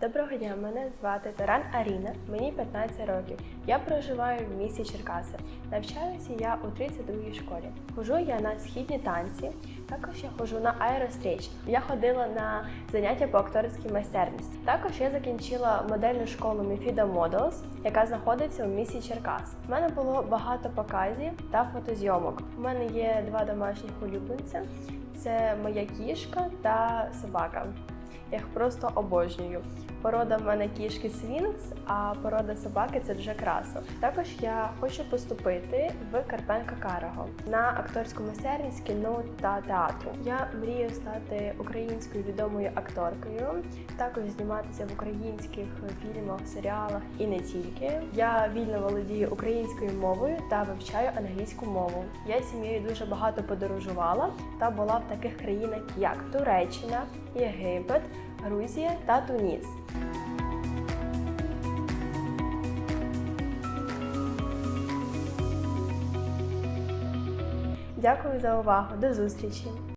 Доброго дня, мене звати Таран Аріна, мені 15 років. Я проживаю в місті Черкаси. Навчаюся я у 32-й школі. Хожу я на східні танці, також я ходжу на аеростріч. Я ходила на заняття по акторській майстерності. Також я закінчила модельну школу Мефіда Models, яка знаходиться у місті Черкас. У мене було багато показів та фотозйомок. У мене є два домашніх улюбленця: це моя кішка та собака. Я їх просто обожнюю. Порода в мене кішки Свінкс, а порода собаки це дуже красо. Також я хочу поступити в Карпенка Карого на акторську майстерність кіно та театру. Я мрію стати українською відомою акторкою, також зніматися в українських фільмах, серіалах і не тільки. Я вільно володію українською мовою та вивчаю англійську мову. Я сім'єю дуже багато подорожувала та була в таких країнах, як Туреччина, Єгипет, Грузія та Туніс. Дякую за увагу. До зустрічі!